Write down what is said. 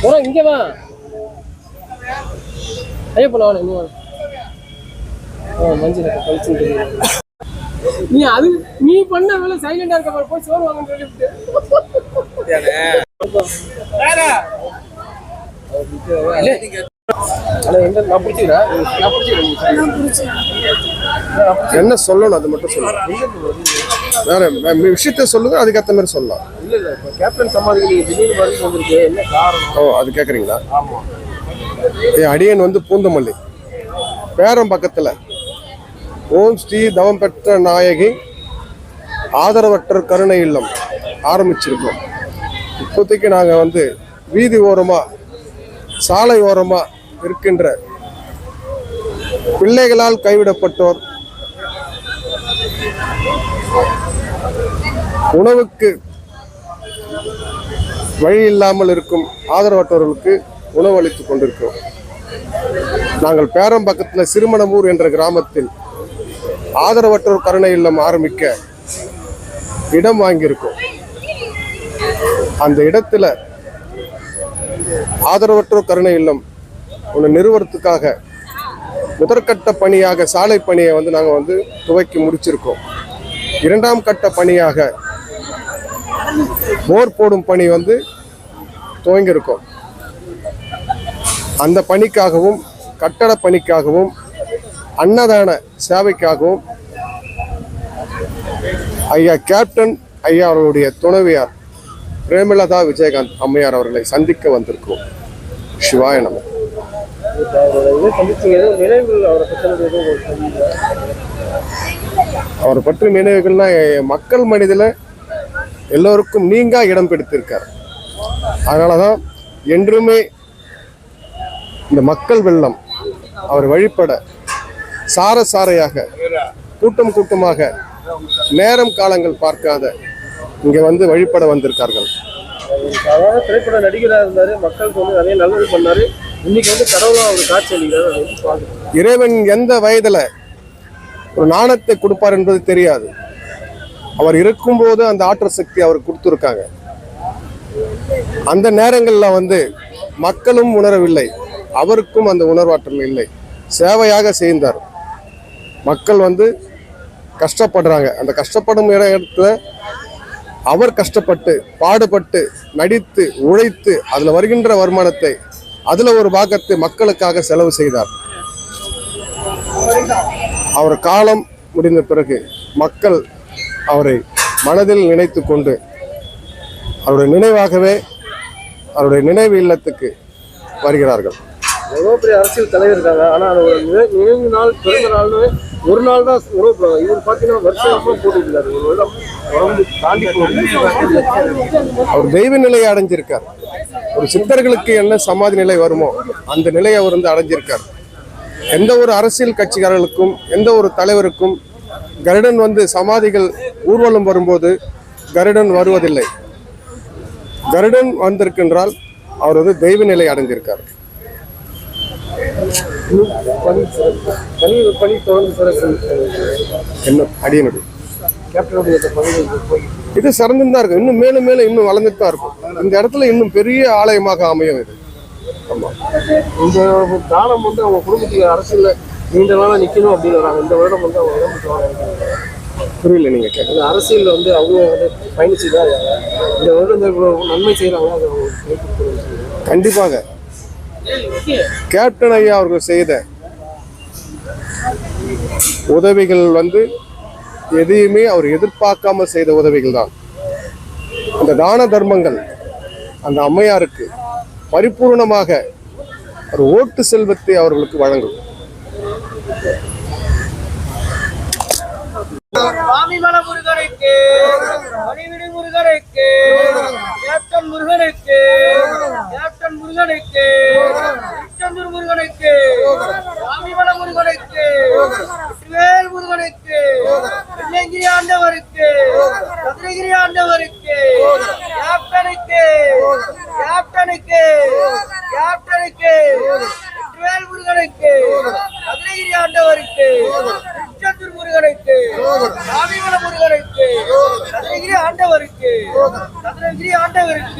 போறோம் இங்க வா. ஐயா போல வாங்க இன்னும் ஆ மஞ்சள் கழிச்சு நீ அது நீ பண்ண வேலை சைலண்டா இருக்க பாரு போய் சோறு வாங்க என்ன சொல்லணும் அது மட்டும் சொல்லுங்க வேற விஷயத்த சொல்லுங்க அதுக்கேற்ற மாதிரி சொல்லலாம். கேப்டன் காரணம்? ஓ அது கேட்குறீங்களா அடியன் வந்து பூந்தமல்லி. பேரம் பக்கத்தில். ஓம் ஸ்ரீ தவம் பெற்ற நாயகி ஆதரவற்ற கருணை இல்லம் ஆரம்பிச்சிருக்கோம். இப்போதைக்கு நாங்கள் வந்து வீதி ஓரமாக சாலை ஓரமாக இருக்கின்ற பிள்ளைகளால் கைவிடப்பட்டோர் உணவுக்கு வழி இல்லாமல் இருக்கும் ஆதரவற்றவர்களுக்கு உணவு அளித்துக் கொண்டிருக்கிறோம். நாங்கள் பேரம்பக்கத்தில் சிறுமணமூர் என்ற கிராமத்தில் ஆதரவற்றோர் கருணை இல்லம் ஆரம்பிக்க இடம் வாங்கியிருக்கோம். அந்த இடத்துல ஆதரவற்றோர் கருணை இல்லம் ஒன்று நிறுவனத்துக்காக முதற்கட்ட பணியாக சாலை பணியை வந்து நாங்கள் வந்து துவக்கி முடிச்சிருக்கோம். இரண்டாம் கட்ட பணியாக போர் போடும் பணி வந்து துவங்கியிருக்கோம். அந்த பணிக்காகவும் கட்டட பணிக்காகவும் அன்னதான சேவைக்காகவும் ஐயா கேப்டன் ஐயா அவர்களுடைய துணைவியார் பிரேமலதா விஜயகாந்த் அம்மையார் அவர்களை சந்திக்க வந்திருக்கிறோம் சிவாய நமக்கு அவரை அவரை பற்றி நினைவுகள்னா மக்கள் மனிதில் எல்லோருக்கும் நீங்கா இடம் பிடித்திருக்கார். அதனால தான் என்றுமே இந்த மக்கள் வெள்ளம் அவர் வழிபட சார சாரையாக கூட்டம் கூட்டமாக நேரம் காலங்கள் பார்க்காத இங்கே வந்து வழிபட வந்திருக்கார்கள். திரைப்பட நடிகராக இருந்தாரு மக்களுக்கு வந்து நிறைய நல்லது பண்ணாரு. இன்னைக்கு வந்து கடவுளா அவர் காட்சி அளிக்கிறார் இறைவன் எந்த வயதில் ஒரு நாணத்தை கொடுப்பார் என்பது தெரியாது. அவர் இருக்கும்போது அந்த ஆற்றல் சக்தி அவர் கொடுத்துருக்காங்க. அந்த நேரங்களில் வந்து மக்களும் உணரவில்லை. அவருக்கும் அந்த உணர்வாற்றல் இல்லை. சேவையாக செய்தார். மக்கள் வந்து கஷ்டப்படுறாங்க. அந்த கஷ்டப்படும் இட- இடத்துல அவர் கஷ்டப்பட்டு பாடுபட்டு நடித்து உழைத்து அதில் வருகின்ற வருமானத்தை அதில் ஒரு பாகத்தை மக்களுக்காக செலவு செய்தார். அவர் காலம் முடிந்த பிறகு மக்கள் அவரை மனதில் நினைத்து கொண்டு அவருடைய நினைவாகவே அவருடைய நினைவு இல்லத்துக்கு வருகிறார்கள். எவ்வளோ பெரிய அரசியல் தலைவர் இருக்காங்க. ஆனா அதோட நினை- நினைவு நாள் பிறந்த நாள்னு ஒரு நாள் தான் உணவு போடுவாங்க இவர் பார்த்தீங்கன்னா வருஷம் போட்டு இருக்காரு ஒரு வருடம். தாண்டி அவர் தெய்வ நிலையை அடைஞ்சிருக்கார். ஒரு சித்தர்களுக்கு என்ன சமாதி நிலை வருமோ அந்த நிலையை அவர் வந்து அடைஞ்சிருக்கார். எந்த ஒரு அரசியல் கட்சிக்காரர்களுக்கும் எந்த ஒரு தலைவருக்கும் கருடன் வந்து சமாதிகள் ஊர்வலம் வரும்போது கருடன் வருவதில்லை. கருடன் வந்திருக்கின்றால் அவர் வந்து தெய்வ நிலை சிறப்பு என்ன அடியனுடைய? கேப்டனுடைய இது சிறந்துன்னு தான் இருக்கும். இன்னும் மேலும் மேலும் இன்னும் வளர்ந்துட்டு தான் இருக்கும். இந்த இடத்துல இன்னும் பெரிய ஆலயமாக அமையும் இது. ஆமா. இந்த தானம் வந்து அவங்க குடும்பத்துக்கு அரசியல்ல நீண்ட நாளா நிக்கணும் அப்படின்னு வராங்க இந்த வருடம் வந்து அவங்க இடம் புரியல நீங்க கேட்க இந்த அரசியல்ல வந்து அவங்க வந்து பயணிச்சு தான். இந்த வருடம் நன்மை செய்யறாங்க அதை கண்டிப்பாக. கேப்டன் ஐயா அவர்கள் செய்த உதவிகள் வந்து எதையுமே அவர் எதிர்பார்க்காம செய்த உதவிகள் தான் அந்த தான தர்மங்கள் அந்த அம்மையாருக்கு பரிபூர்ணமாக ஒரு ஓட்டு செல்வத்தை அவர்களுக்கு வழங்கும். சுவாமிமல முருகனுக்கு மணிவிடி முருகனுக்கு கேப்டன் முருகனுக்கு கேப்டன் முருகனுக்கு திருச்செந்தூர் முருகனுக்கு சுவாமிமல முருகனுக்கு வேல் முருகனுக்கு வெள்ளங்கிரி ஆண்டவருக்கு கதிரகிரி கேப்டனுக்கு. கேப்டனுக்கு. கேப்டனுக்கு. வேல் முருகனுக்கு. கதிரகிரி ஆண்டவருக்கு. திருச்செந்தூர் முருகனுக்கு. சாமிமல முருகனுக்கு. சதுரகிரி ஆண்டவருக்கு. சதுரகிரி ஆண்டவருக்கு.